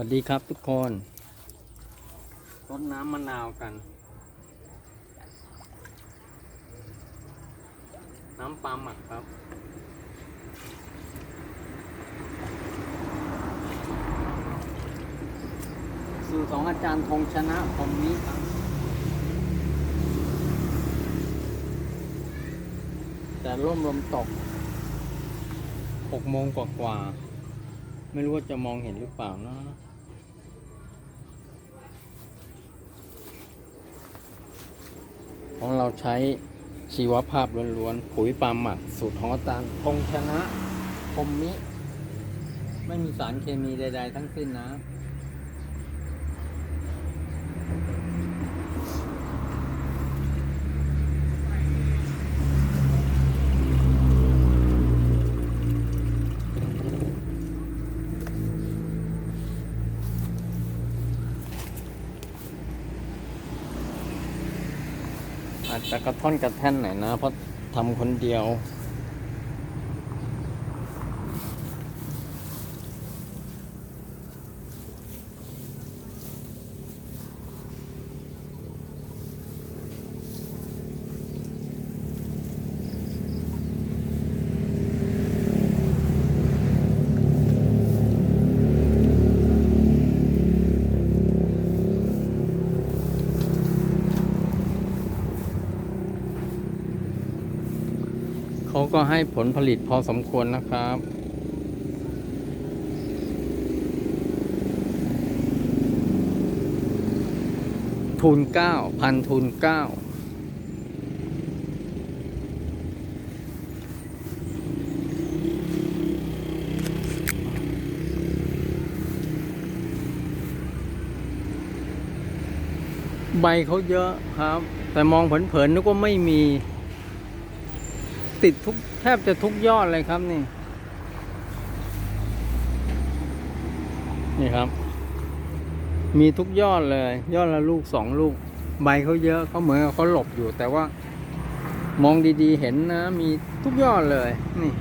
วัสดีครับทุกคนรดน้ำมะนาวกัน น้ำปลาหมักครับ สูตรของอาจารย์ธงชนะผมนี้ครับแต่ร่มลมตกหกโมงกว่าๆ ไม่รู้ว่าจะมองเห็นหรือเปล่านะ ของเราใช้ชีวภาพล้วนๆปุ๋ยปาล์มหมักสูตรของอาจารย์คงชนะคมมิ ไม่มีสารเคมีใด ๆ ทั้งสิ้นนะ อาจจะกระท่อนกระแท่นหน่อยนะ เพราะทำคนเดียว เขาก็ให้ผลผลิตพอสมควรนะครับทุนเก้าพันทุนเก้าใบเขาเยอะครับ แต่มองเผินๆนึกว่าไม่มี ติดทุกแทบจะทุกยอดเลยครับนี่ นี่ครับ มีทุกยอดเลย ยอดละลูกสองลูก ใบเขาเยอะเขาเหมือนเขาหลบอยู่แต่ว่า มองดีๆเห็นนะ มีทุกยอดเลย นี่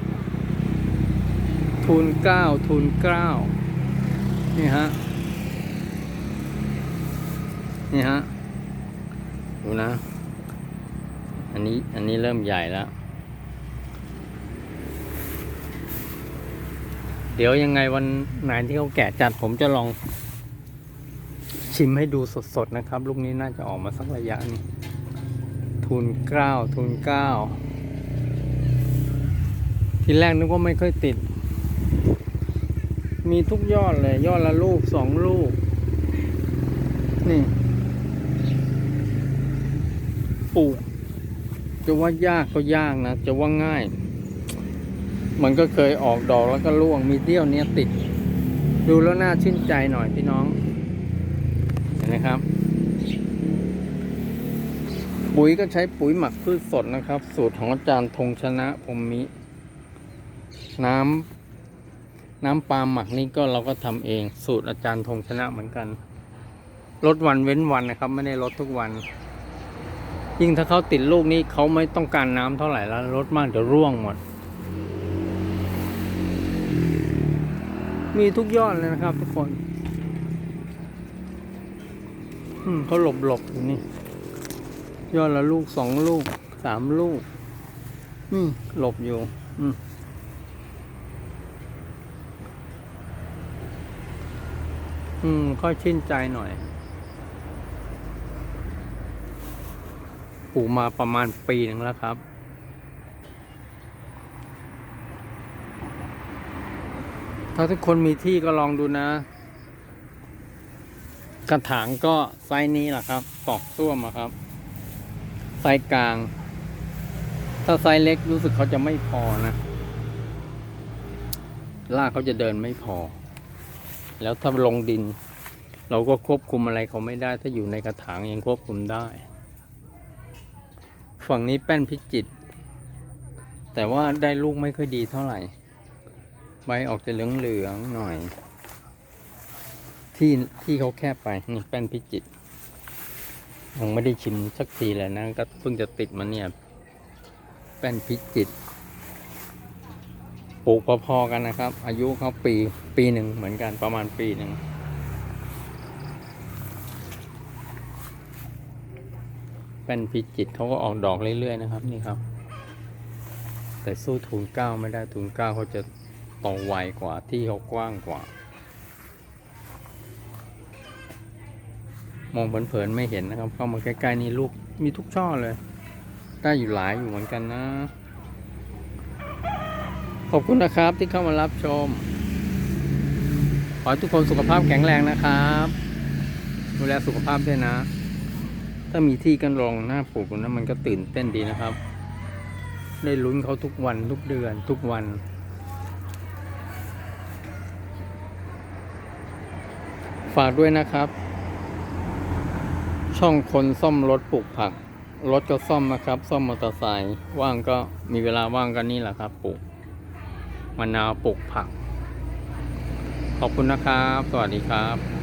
ทุนเก้าทุนเก้านี่ฮะ นี่ฮะ ดูนะ อันนี้อันนี้เริ่มใหญ่แล้ว เดี๋ยวยังไงวันไหนที่เขาแกะจัดผมจะลองชิมให้ดูสดๆนะครับ ลูกนี้น่าจะออกมาสักระยะนี้ทุนเก้าทุนเก้าทีแรกนึกว่าไม่ค่อยติด มีทุกยอดเลย ยอดละลูกสองลูก นี่ปลูกจะว่ายากก็ยากนะ จะว่าง่าย มันก็เคยออกดอกแล้วก็ร่วงมีเดี้ยวเนี้ยติด ดูแล้วน่าชื่นใจหน่อยพี่น้อง เห็นไหมครับ ปุ๋ยก็ใช้ปุ๋ยหมักพืชสดนะครับ สูตรของอาจารย์ธงชนะพรหมิ น้ำน้ำปลาหมักนี่ก็เราก็ทำเอง สูตรอาจารย์ธงชนะเหมือนกันลดวันเว้นวันนะครับ ไม่ได้ลดทุกวัน ยิ่งถ้าเขาติดลูกนี่เขาไม่ต้องการน้ำเท่าไหร่แล้วลดมากเดี๋ยวร่วงหมด มีทุกยอดเลยนะครับทุกคน อืมเขาหลบหลบอยู่นี่ ยอดละลูกสองลูกสามลูก อืมหลบอยู่ อืมอืมค่อยชื่นใจหน่อย ปลูกมาประมาณปีหนึ่งแล้วครับ ถ้าทุกคนมีที่ก็ลองดูนะ กระถางก็ไซส์นี้แหละครับปอกส้วมอะครับ ไซส์กลาง ถ้าไซส์เล็กรู้สึกเขาจะไม่พอนะลากเขาจะเดินไม่พอ แล้วถ้าลงดิน เราก็ควบคุมอะไรเขาไม่ได้ ถ้าอยู่ในกระถางยังควบคุมได้ ฝั่งนี้แป้นพิจิต แต่ว่าได้ลูกไม่ค่อยดีเท่าไหร่ ใบออกจะเหลืองเหลืองหน่อย ที่ที่เขาแคบไปนี่แป้นพิจิตยังไม่ได้ชิมสักทีเลยนะ ก็เพิ่งจะติดมาเนี่ย แป้นพิจิตปลูกพอๆกันนะครับ อายุเขาปีปีหนึ่งเหมือนกันประมาณปีหนึ่งแป้นพิจิตเขาก็ออกดอกเรื่อยๆนะครับนี่ครับ แต่สู้ทูนเก้าไม่ได้ทูนเก้าเขาจะ โตไวกว่าที่เขากว้างกว่า มองเผินๆไม่เห็นนะครับ เข้ามาใกล้ๆนี่ลูกมีทุกช่อเลย ได้อยู่หลายอยู่เหมือนกันนะ ขอบคุณนะครับที่เข้ามารับชม ขอให้ทุกคนสุขภาพแข็งแรงนะครับดูแลสุขภาพด้วยนะ ถ้ามีที่กันรองหน้าปลูกนะมันก็ตื่นเต้นดีนะครับ ได้ลุ้นเขาทุกวันทุกเดือนทุกวัน ฝากด้วยนะครับ ช่องคนซ่อมรถปลูกผัก รถก็ซ่อมนะครับ ซ่อมมอเตอร์ไซค์ว่างก็มีเวลาว่างกันนี่แหละครับปลูกมะนาวปลูกผัก ขอบคุณนะครับ สวัสดีครับ